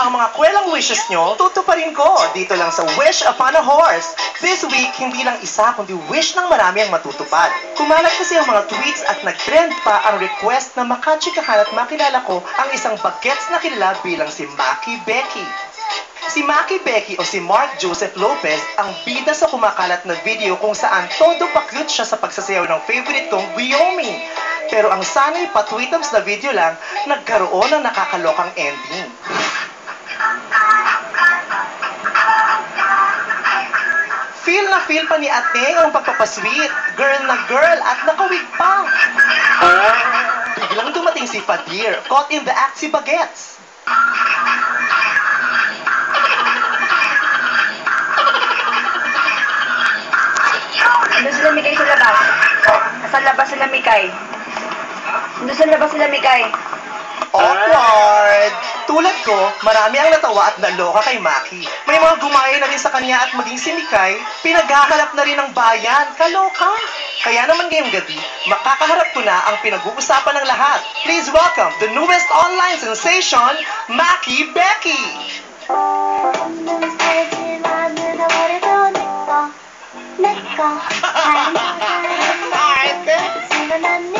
Ang mga kwelang wishes nyo, tutuparin ko dito lang sa Wish Upon a Horse. This week, hindi lang isa kundi wish ng marami ang matutupad. Kumalat kasi ang mga tweets at nag-trend pa ang request na makachikahan at makilala ko ang isang bagets na kilala bilang si Maki Becky. Si Maki Becky o si Mark Joseph Lopez ang bida sa kumakalat na video kung saan todo pakyut siya sa pagsasayaw ng favorite kong Wyoming. Pero ang sanay patweetams na video lang, nagkaroon ng nakakalokang ending. Feel na feel pa ni ate ang pagpapasweet. Girl na girl at nakawig pa. Biglang dumating si Fadir, caught in the act si Bagets. Nandun sila Mikay sa labas. Nasa labas sila Mikay. Nandun sa labas sila Mikay. Awkward! Tulad ko, marami ang natawa at naloka kay Maki. May mga gumaya na rin sa kanya at maging si Mikay, pinaghahalap na rin ng bayan. Kaloka! Kaya naman ngayong gabi, makakaharap ko na ang pinag-uusapan ng lahat. Please welcome the newest online sensation, Maki Becky!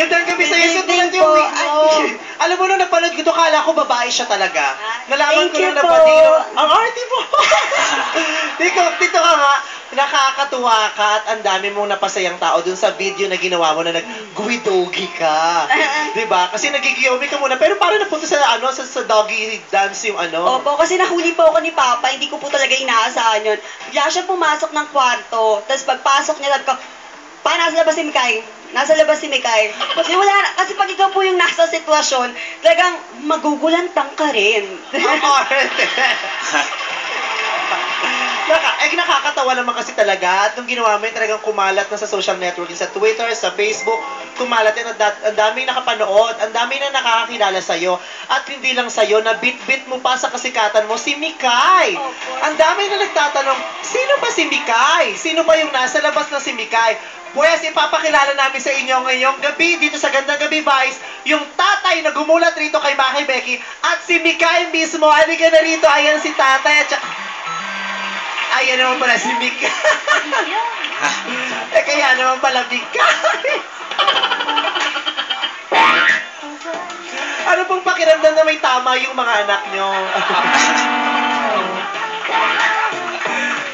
Gandang gabi sa'yo. Sa tulad evening yung po. video. Alam mo, nung napanood ko to, kala ko babae siya talaga. Nalaman Thank ko you nung po. napatingin ako, ang arty mo! Dito, dito ka nga, nakakatuwa ka at ang dami mong napasayang tao dun sa video na ginawa mo na nag-guidogi ka. Di ba? Kasi nagigiyomi ka muna, pero parang napunta sa, ano, sa, sa doggy dance yung ano. Opo, kasi nahuli po ako ni Papa, hindi ko po talaga inaasahan yun. Bigla siya pumasok ng kwarto, tapos pagpasok niya, sabi ko, pa, nasa labas si Mikay. Nasa labas si Mikay. Kasi wala, na- kasi pag ikaw po yung nasa sitwasyon, talagang magugulantang ka rin. Naka, eh, nakakatawa naman kasi talaga. At nung ginawa mo yun, talagang kumalat na sa social networking, sa Twitter, sa Facebook, kumalat yan. Ang, dat- ang daming nakapanood, ang daming na nakakakilala sa'yo. At hindi lang sa'yo, na bit-bit mo pa sa kasikatan mo, si Mikay. Opo. Ang dami na nagtatanong, sino ba si Mikay? Sino ba yung nasa labas na si Mikay? Pues, ipapakilala namin sa inyo ngayong gabi dito sa Gandang Gabi Vice, yung tatay na gumulat rito kay Maki Becky at si Mikay mismo. Halika na rito. Ayan si tatay at saka... Ayan naman pala si Mikay. eh, kaya naman pala Mikay. ano pong pakiramdam na may tama yung mga anak nyo?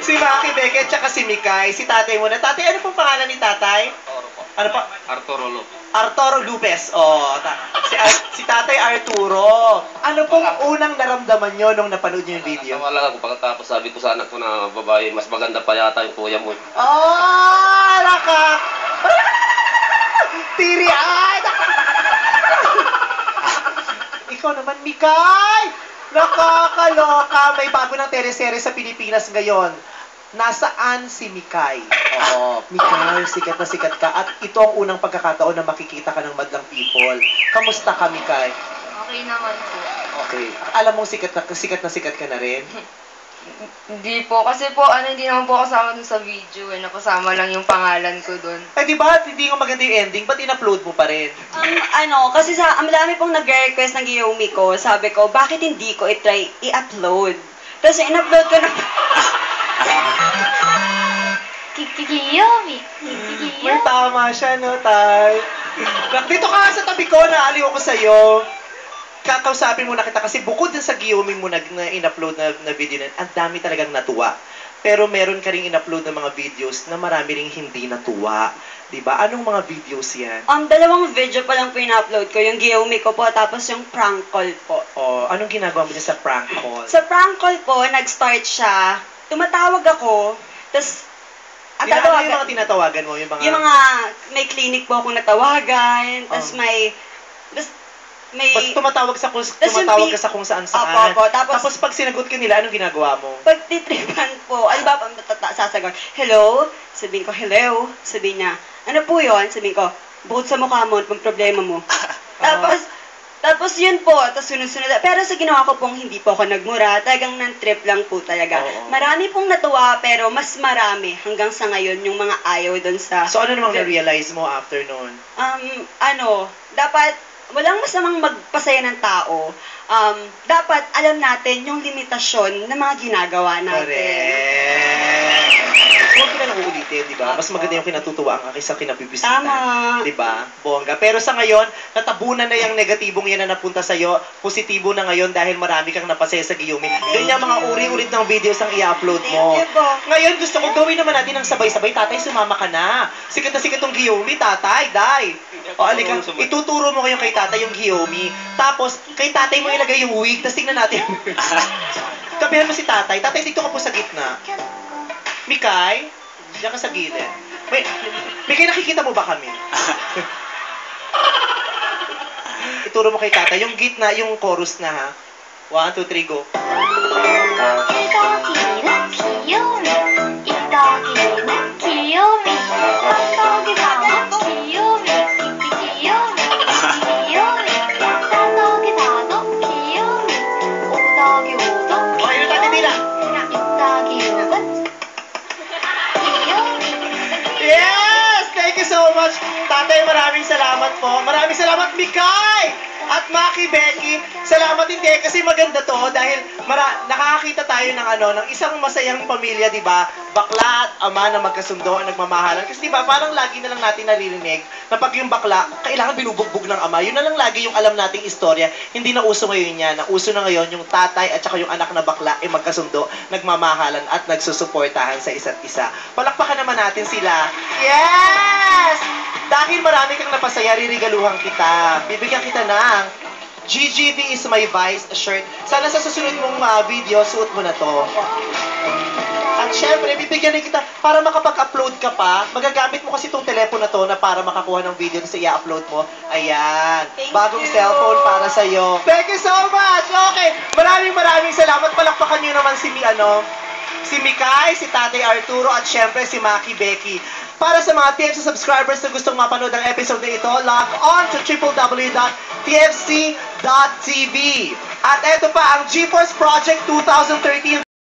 si Maki Becky at saka si Mikay, si tatay muna. Tatay, ano pong pangalan ni tatay? Arturo po. Ano pa? Arturo Lo. Arturo Lupes. Oh, ta- si, Ar- si Tatay Arturo. Ano pong unang naramdaman nyo nung napanood nyo yung video? Nasama lang ako pagkatapos sabi ko sa anak ko na babae, mas maganda pa yata yung kuya mo. Oh, naka... Tiri ay! Ikaw naman, Mikay! Nakakaloka! May bago ng teleserye sa Pilipinas ngayon. Nasaan si Mikay? Oo, Mikay, sikat na sikat ka. At ito ang unang pagkakataon na makikita ka ng madlang people. Kamusta ka, Mikay? Okay naman po. Okay. Alam mong sikat na sikat na sikat ka na rin? Hindi po, kasi po, ano, hindi naman po kasama dun sa video, eh. Nakasama lang yung pangalan ko dun. Eh, di ba, hindi ko maganda yung ending, ba't in-upload mo pa rin? Um, ano, kasi sa, ang dami pong nag-request ng Giyomi ko, sabi ko, bakit hindi ko i-try i-upload? Tapos in-upload ko na, Kikiyomi. May tama siya, no, Tay? Dito ka sa tabi ko, naaliw ako sa'yo. Kakausapin mo na kita kasi bukod din sa Giyoming mo na, na in-upload na, na video na, ang dami talagang natuwa. Pero meron ka rin in-upload ng mga videos na marami ring hindi natuwa. Di ba? Anong mga videos yan? um, dalawang video pa lang po in-upload ko, yung Giyomi ko po, tapos yung prank call po. O, anong ginagawa mo dyan sa prank call? Sa prank call po, nag-start siya, tumatawag ako, tapos, ang Yung, ano tatawagan, yung mga tinatawagan mo? Yung mga... yung mga, may clinic po akong natawagan, tapos Oh. may, tapos, may... Mas tumatawag sa kung, Tas yung tumatawag ka sa kung saan saan. Opo, opo. Tapos- pag sinagot ka nila, anong ginagawa mo? Pag titripan po, ano ba, tata- sasagot, hello? Sabihin ko, hello? Sabihin niya, ano po yon Sabihin ko, bukod sa mukha mo, pang problema mo. tapos, tapos yun po, tapos sunod-sunod. Pero sa ginawa ko pong hindi po ako nagmura, talagang nan-trip lang po talaga. Oo. Marami pong natuwa, pero mas marami hanggang sa ngayon yung mga ayaw doon sa... So ano namang na-realize mo after noon? um, ano, dapat walang masamang magpasaya ng tao. Um, dapat alam natin yung limitasyon ng mga ginagawa natin. Correct. Huwag ko na lang uulitin, di ba? Mas maganda yung kinatutuwa ang kaysa kinabibisitan. Tama. Di ba? Bongga. Pero sa ngayon, natabunan na yung negatibong yan na napunta sa'yo. Positibo na ngayon dahil marami kang napasaya sa Giyumi. Ganyan mga uri-ulit ng videos ang i-upload mo. Thank you po. Ngayon, gusto ko gawin naman natin ng sabay-sabay. Tatay, sumama ka na. Sikat na sikat tong Giyumi, tatay, day. O, alika, ituturo mo kayo kay tatay yung Giyumi. Tapos, kay tatay mo ilagay yung wig. Tapos tingnan natin. Tabihan mo si tatay. Tatay, dito ka po sa gitna. Mikay, diyan ka sa gilid. May, Mikay, nakikita mo ba kami? Ituro mo kay tata, yung gitna, yung chorus na ha. One, two, three, go. Ito, kira, kiyo, ito, much. Tatay, maraming salamat po. Maraming salamat, Mikay! At Maki Becky, salamat hindi kasi maganda to dahil mara nakakakita tayo ng ano ng isang masayang pamilya, 'di ba? Bakla at ama na magkasundo ang nagmamahalan. Kasi 'di ba, parang lagi na lang natin naririnig na pag yung bakla, kailangan binubugbog ng ama. Yun na lang lagi yung alam nating istorya. Hindi na uso ngayon yan. Na uso na ngayon yung tatay at saka yung anak na bakla ay magkasundo, nagmamahalan at nagsusuportahan sa isa't isa. Palakpakan naman natin sila. Yes! Dahil marami kang napasaya, ririgaluhan kita. Bibigyan kita ng GGV is my vice shirt. Sana sa susunod mong ah, video, suot mo na to. At syempre, bibigyan rin kita para makapag-upload ka pa. Magagamit mo kasi itong telepono na to na para makakuha ng video na i-upload mo. Ayan. Thank Bagong you. cellphone para sa'yo. Thank you so much! Okay. Maraming maraming salamat. Palakpakan nyo naman si, Mi- ano, si Mikay, si Tatay Arturo, at syempre si Maki Becky. Para sa mga TFC subscribers na gustong mapanood ang episode na ito, log on to www.tfc.tv. At eto pa ang GeForce Project 2013